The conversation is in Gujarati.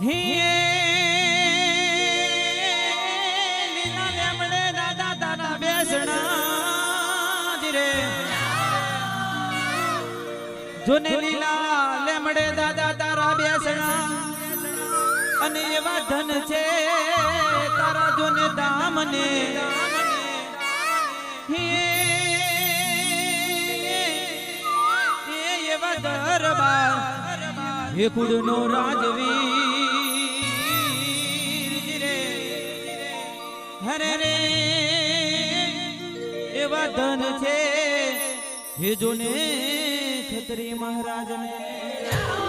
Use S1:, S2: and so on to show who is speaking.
S1: જોને લીલા લેમડે દાદા તારા બેસણા. અને એવા ધન છે તારા જોને દામને. એવા દરબાર. હે કુળ નો રાજવી હરે રે. એવા ધન છે હે જોને ખત્રી મહારાજને.